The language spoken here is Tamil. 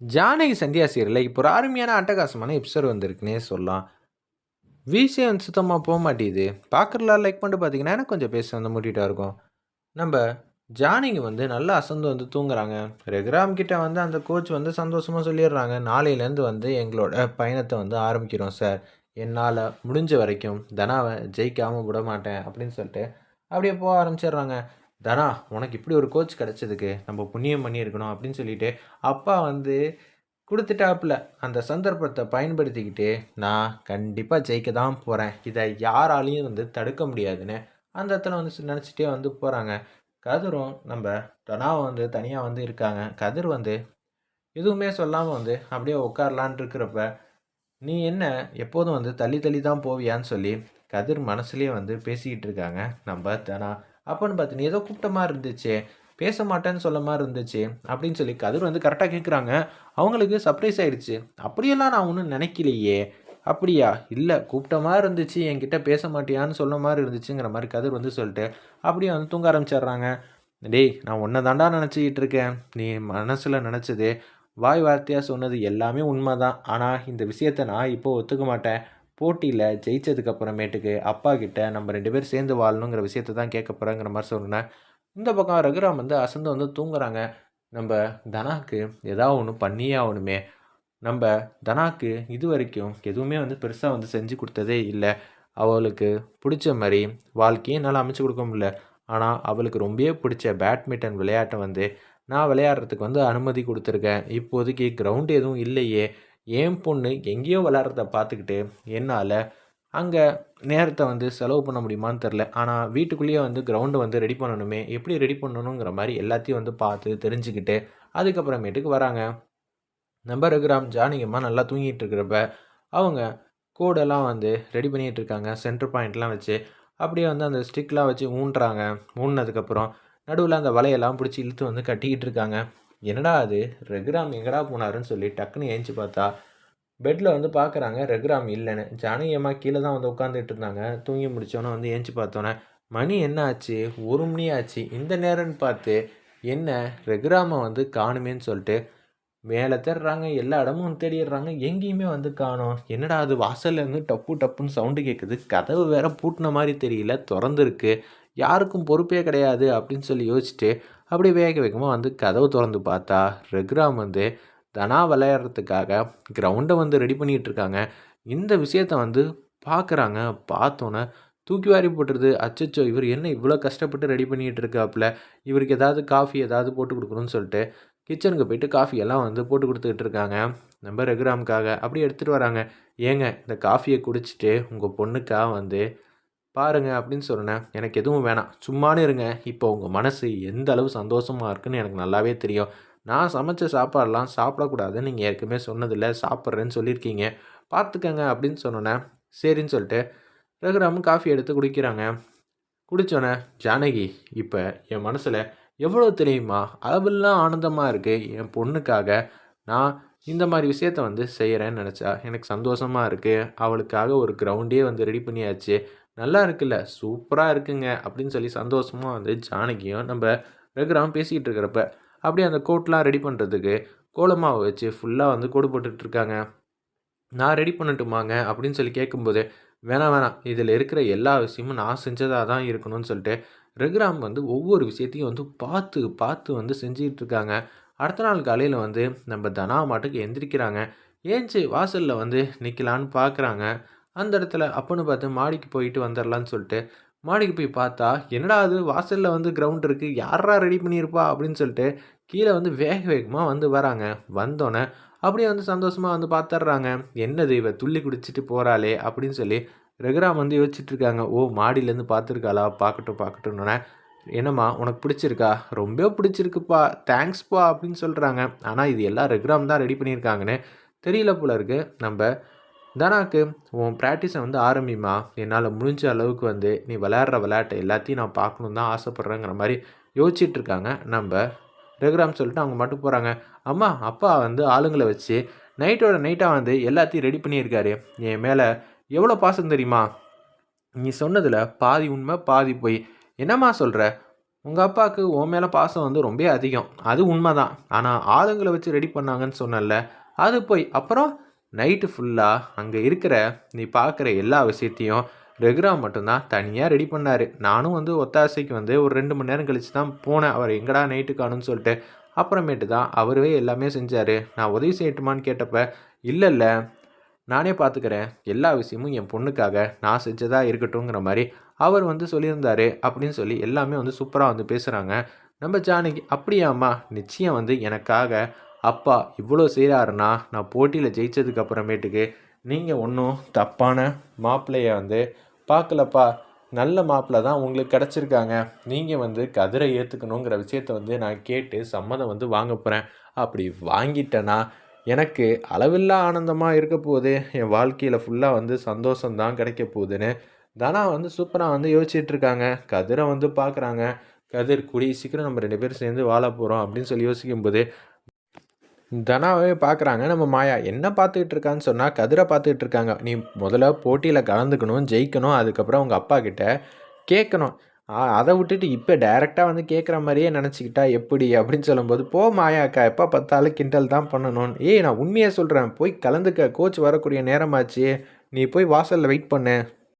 ஜானகி சந்தியா சீரியலில் இப்போ ஒரு அருமையான அட்டகாசமான எபிசோட் வந்திருக்குன்னே சொல்லலாம். வீசே வந்து சுத்தமாக போக மாட்டேங்குது. பார்க்குறலாம் லைக் பண்ணிட்டு பார்த்தீங்கன்னா எனக்கு கொஞ்சம் பேச வந்து மூட்டிகிட்டா இருக்கும். நம்ம ஜானகி வந்து நல்லா அசந்து வந்து தூங்குறாங்க. ரெகுராம் கிட்ட வந்து அந்த கோச் வந்து சந்தோஷமாக சொல்லிடுறாங்க. நாளையிலேருந்து வந்து எங்களோட பயணத்தை வந்து ஆரம்பிக்கிறோம் சார் என்னால் முடிஞ்ச வரைக்கும் தனாவை ஜெயிக்காமல் விட மாட்டேன் அப்படின்னு சொல்லிட்டு அப்படியே போக ஆரம்பிச்சிடுறாங்க. தனா உனக்கு இப்படி ஒரு கோச் கிடச்சதுக்கு நம்ம புண்ணியம் பண்ணியிருக்கணும் அப்படின்னு சொல்லிட்டு அப்பா வந்து கொடுத்துட்டாப்புல. அந்த சந்தர்ப்பத்தை பயன்படுத்திக்கிட்டு நான் கண்டிப்பாக ஜெயிக்க தான் போகிறேன் இதை யாராலையும் வந்து தடுக்க முடியாதுன்னு அந்த இடத்துல வந்து நினச்சிட்டே வந்து போகிறாங்க கதிரும் நம்ம தனாவை வந்து தனியாக வந்து இருக்காங்க. கதிர் வந்து எதுவுமே சொல்லாமல் வந்து அப்படியே உட்காரலான் இருக்கிறப்ப நீ என்ன எப்போதும் வந்து தள்ளி தள்ளி தான் போவியான்னு சொல்லி கதிர் மனசுலேயே வந்து பேசிக்கிட்டு இருக்காங்க. நம்ம தனா அப்போன்னு பார்த்து நீ ஏதோ கூப்பிட்ட மாதிரி இருந்துச்சு பேச மாட்டேன்னு சொல்ல மாதிரி இருந்துச்சு அப்படின்னு சொல்லி கதிர் வந்து கரெக்டாக கேட்குறாங்க அவங்களுக்கு சர்ப்ரைஸ் ஆயிடுச்சு. அப்படியெல்லாம் நான் ஒன்றும் நினைக்கலையே. அப்படியா? இல்லை கூப்பிட்ட மாதிரி இருந்துச்சு என்கிட்ட பேச மாட்டியான்னு சொல்ல மாதிரி இருந்துச்சுங்கிற மாதிரி கதிர் வந்து சொல்லிட்டு அப்படியே வந்து தூங்க ஆரம்பிச்சிடுறாங்க. டேய் நான் ஒன்றை தாண்டா நினச்சிக்கிட்டு இருக்கேன். நீ மனசில் நினச்சது வாய் வார்த்தையாக சொன்னது எல்லாமே உண்மை தான் ஆனால் இந்த விஷயத்தை நான் இப்போ ஒத்துக்க மாட்டேன். போட்டியில் ஜெயிச்சதுக்கு அப்புறமேட்டுக்கு அப்பா கிட்ட நம்ம ரெண்டு பேரும் சேர்ந்து வாழணுங்கிற விஷயத்தை தான் கேட்க போகிறேங்கிற மாதிரி சொன்னேன் இந்த பக்கம் ரகுராம் வந்து அசந்து வந்து தூங்குறாங்க. நம்ம தனாக்கு ஏதாவது ஒன்று பண்ணியே ஆகணுமே. நம்ம தனாக்கு இது வரைக்கும் எதுவுமே வந்து பெருசாக வந்து செஞ்சு கொடுத்ததே இல்லை. அவளுக்கு பிடிச்ச மாதிரி வாழ்க்கையும் என்னால் அமைச்சு கொடுக்க முடியல. ஆனால் அவளுக்கு ரொம்பவே பிடிச்ச பேட்மிண்டன் விளையாட்டை வந்து நான் விளையாடுறதுக்கு வந்து அனுமதி கொடுத்துருக்கேன். இப்போதைக்கு கிரவுண்டு எதுவும் இல்லையே. என் பொண்ணு எங்கேயோ விளாட்றத பார்த்துக்கிட்டு என்னால் அங்கே நேரத்தை வந்து செலவு பண்ண முடியுமான்னு தெரில ஆனால் வீட்டுக்குள்ளேயே வந்து கிரவுண்டை வந்து ரெடி பண்ணணுமே எப்படி ரெடி பண்ணணுங்கிற மாதிரி எல்லாத்தையும் வந்து பார்த்து தெரிஞ்சுக்கிட்டு அதுக்கப்புறமேட்டுக்கு வராங்க. நம்ம ரகுராம் ஜானகியம்மா நல்லா தூங்கிட்டு இருக்கிறப்ப அவங்க கோடெல்லாம் வந்து ரெடி பண்ணிகிட்டு இருக்காங்க. சென்டர் பாயிண்ட்லாம் வச்சு அப்படியே வந்து அந்த ஸ்டிக்லாம் வச்சு ஊன்றாங்க. ஊன்னதுக்கப்புறம் நடுவில் அந்த வலையெல்லாம் பிடிச்சி இழுத்து வந்து கட்டிக்கிட்டு இருக்காங்க. என்னடா அது? ரகுராம் எங்கடா போனாருன்னு சொல்லி டக்குன்னு ஏஞ்சி பார்த்தா பெட்டில் வந்து பார்க்குறாங்க ரகுராம் இல்லைன்னு. ஜானகி அம்மா கீழே தான் வந்து உட்காந்துட்டு இருந்தாங்க. தூங்கி முடித்தோன்னே வந்து ஏஞ்சி பார்த்தோன்னே மணி என்ன ஆச்சு? ஒரு மணி ஆச்சு. இந்த நேரம்னு பார்த்து என்ன ரகுராமை வந்து காணுமேன்னு சொல்லிட்டு மேலே தேடுறாங்க எல்லா இடமும் தேடிடுறாங்க எங்கேயுமே வந்து காணோம். என்னடா அது? வாசல்லேருந்து டப்பு டப்புன்னு சவுண்டு கேட்குது கதவு வேற பூட்டின மாதிரி தெரியல திறந்துருக்கு. யாருக்கும் பொறுப்பே கிடையாது அப்படின்னு சொல்லி யோசிச்சுட்டு அப்படியே வேக வேகமாக வந்து கதவு திறந்து பார்த்தா ரெகுராம் வந்து தனா விளையாடுறதுக்காக கிரவுண்டை வந்து ரெடி பண்ணிகிட்டு இருக்காங்க. இந்த விஷயத்த வந்து பார்க்குறாங்க பார்த்தோன்னே தூக்கி வாரி போட்டுருது. அச்சச்சோ இவர் என்ன இவ்வளோ கஷ்டப்பட்டு ரெடி பண்ணிகிட்டு இருக்காப்புல? இவருக்கு ஏதாவது காஃபி ஏதாவது போட்டு கொடுக்கணும்னு சொல்லிட்டு கிச்சனுக்கு போயிட்டு காஃபி எல்லாம் வந்து போட்டு கொடுத்துக்கிட்டு இருக்காங்க. நம்ம ரெகுராமுக்காக அப்படி எடுத்துகிட்டு வராங்க. ஏங்க இந்த காஃபியை குடிச்சிட்டு உங்கள் பொண்ணுக்காக வந்து பாருங்க அப்படின்னு சொன்னேன். எனக்கு எதுவும் வேணாம். சும்மானு இருங்க. இப்போ உங்கள் மனசு எந்த அளவு சந்தோஷமாக இருக்குன்னு எனக்கு நல்லாவே தெரியும். நான் சமைச்ச சாப்பாடெல்லாம் சாப்பிடக்கூடாதுன்னு நீங்கள் ஏற்கனவே சொன்னதில்லை. சாப்பிட்றேன்னு சொல்லியிருக்கீங்க. பார்த்துக்கங்க அப்படின்னு சொன்னோன்னே சரின்னு சொல்லிட்டு ரகுராமும் காஃபி எடுத்து குடிக்கிறாங்க. குடித்தோன்னே ஜானகி இப்போ என் மனசில் எவ்வளோ தெரியுமா? அளவெல்லாம் ஆனந்தமாக இருக்குது என் பொண்ணுக்காக நான் இந்த மாதிரி விஷயத்த வந்து செய்கிறேன்னு நினச்சா எனக்கு சந்தோஷமாக இருக்குது அவளுக்காக ஒரு கிரவுண்டே வந்து ரெடி பண்ணியாச்சு. நல்லா இருக்குல்ல சூப்பராக இருக்குங்க அப்படின்னு சொல்லி சந்தோஷமாக வந்து ஜானகியும் நம்ம ரகுராம் பேசிக்கிட்டு இருக்கிறப்ப அப்படியே அந்த கோட்லாம் ரெடி பண்ணுறதுக்கு கோலமாவை வச்சு ஃபுல்லாக வந்து கோடு போட்டுட்ருக்காங்க நான் ரெடி பண்ணட்டுமாங்க அப்படின்னு சொல்லி கேட்கும்போது வேணாம் வேணாம் இதில் இருக்கிற எல்லா விஷயமும் நான் செஞ்சதாக தான் இருக்கணும்னு சொல்லிட்டு ரகுராம் வந்து ஒவ்வொரு விஷயத்தையும் வந்து பார்த்து பார்த்து வந்து செஞ்சுக்கிட்டு இருக்காங்க. அடுத்த நாள் காலையில் வந்து நம்ம தனா மாட்டுக்கு எந்திரிக்கிறாங்க. ஏஞ்சி வாசலில் வந்து நிற்கலான்னு பார்க்குறாங்க அந்த இடத்துல அப்போன்னு பார்த்து மாடிக்கு போயிட்டு வந்துடலான்னு சொல்லிட்டு மாடிக்கு போய் பார்த்தா என்னடா அது வாசலில் வந்து கிரவுண்ட் இருக்குது யாரா ரெடி பண்ணியிருப்பா? அப்படின்னு சொல்லிட்டு கீழே வந்து வேக வேகமாக வந்து வராங்க. வந்தோன்னே அப்படியே வந்து சந்தோஷமாக வந்து பார்த்துட்றாங்க என்னது இவ துள்ளி குடிச்சிட்டு போகிறாளே அப்படின்னு சொல்லி ரகுராம் வந்து யோசிச்சுட்டு இருக்காங்க. ஓ மாடியிலேருந்து பார்த்துருக்காளா பார்க்கட்டும் பார்க்கட்டும்னோடனே என்னம்மா உனக்கு பிடிச்சிருக்கா? ரொம்ப பிடிச்சிருக்குப்பா. தேங்க்ஸ்ப்பா அப்படின்னு சொல்கிறாங்க ஆனால் இது எல்லாம் ரெகுராம் தான் ரெடி பண்ணியிருக்காங்கன்னு தெரியல போல இருக்குது நம்ம தனாக்கு உன் ப்ராக்டிஸை வந்து ஆரம்பிமா என்னால் முடிஞ்ச அளவுக்கு வந்து நீ விளையாடுற விளையாட்டை எல்லாத்தையும் நான் பார்க்கணும் தான் ஆசைப்பட்றேங்கிற மாதிரி யோசிச்சுட்டு இருக்காங்க நம்ம ரெகுராம் சொல்லிட்டு அவங்க மட்டும் போகிறாங்க அம்மா அப்பா வந்து ஆளுங்களை வச்சு நைட்டோட நைட்டாக வந்து எல்லாத்தையும் ரெடி பண்ணியிருக்காரு. என் மேலே எவ்வளோ பாசம் தெரியுமா? நீ சொன்னதில் பாதி உண்மை பாதி போய். என்னம்மா சொல்கிற உங்கள் அப்பாவுக்கு உன் மேலே பாசம் வந்து ரொம்ப அதிகம். அது உண்மை தான் ஆனால் ஆளுங்களை வச்சு ரெடி பண்ணாங்கன்னு சொன்னல அது போய். அப்புறம் நைட்டு ஃபுல்லாக அங்கே இருக்கிற நீ பார்க்குற எல்லா விஷயத்தையும் ரெகுரா மட்டும்தான் தனியாக ரெடி பண்ணார். நானும் வந்து ஒத்தாசைக்கு வந்து ஒரு ரெண்டு மணி நேரம் கழித்து தான் போனேன். அவர் எங்கடா நைட்டு காணுன்னு சொல்லிட்டு. அப்புறமேட்டு தான் அவரே எல்லாமே செஞ்சார். நான் உதவி செய்யட்டுமான்னு கேட்டப்ப இல்லை இல்லை. நானே பார்த்துக்கிறேன் எல்லா விஷயமும் என் பொண்ணுக்காக நான் செஞ்சதாக இருக்கட்டுங்கிற மாதிரி அவர் வந்து சொல்லியிருந்தார் அப்படின்னு சொல்லி எல்லாமே வந்து சூப்பராக வந்து பேசுகிறாங்க நம்ம ஜானகி அப்படியாம்மா. நிச்சயம் வந்து எனக்காக அப்பா இவ்வளோ செய்கிறாருன்னா நான் போட்டியில் ஜெயித்ததுக்கு அப்புறமேட்டுக்கு நீங்கள் ஒன்றும் தப்பான மாப்பிள்ளையை வந்து பார்க்கலப்பா நல்ல மாப்பிள்ளை தான் உங்களுக்கு கிடச்சிருக்காங்க. நீங்கள் வந்து கதிரை ஏற்றுக்கணுங்கிற விஷயத்த வந்து நான் கேட்டு சம்மதம் வந்து வாங்க போகிறேன் அப்படி வாங்கிட்டேன்னா எனக்கு அளவில்லா ஆனந்தமாக இருக்க போகுது. என் வாழ்க்கையில் ஃபுல்லாக வந்து சந்தோஷம்தான் கிடைக்க போகுதுன்னு தனா வந்து சூப்பராக வந்து யோசிச்சிட்ருக்காங்க கதிரை வந்து பார்க்குறாங்க கதிர் கூடிய சீக்கிரம் நம்ம ரெண்டு பேரும் சேர்ந்து வாழ போகிறோம் அப்படின்னு சொல்லி யோசிக்கும்போது தனாவே பார்க்குறாங்க நம்ம மாயா என்ன பார்த்துக்கிட்டு இருக்கான்னு சொன்னால் கதிரை பார்த்துக்கிட்டு இருக்காங்க. நீ முதல்ல போட்டியில் கலந்துக்கணும் ஜெயிக்கணும் அதுக்கப்புறம் உங்கள் அப்பா கிட்ட கேட்கணும். அதை விட்டுட்டு இப்போ டைரெக்டாக வந்து கேட்குற மாதிரியே நினச்சிக்கிட்டா எப்படி அப்படின்னு சொல்லும்போது போ மாயாக்கா எப்போ பார்த்தாலும் கிண்டல் தான் பண்ணணும்னு ஏய் நான் உண்மையாக சொல்கிறேன் போய் கலந்துக்க கோச் வரக்கூடிய நேரமாச்சு நீ போய் வாசலில் வெயிட் பண்ணு.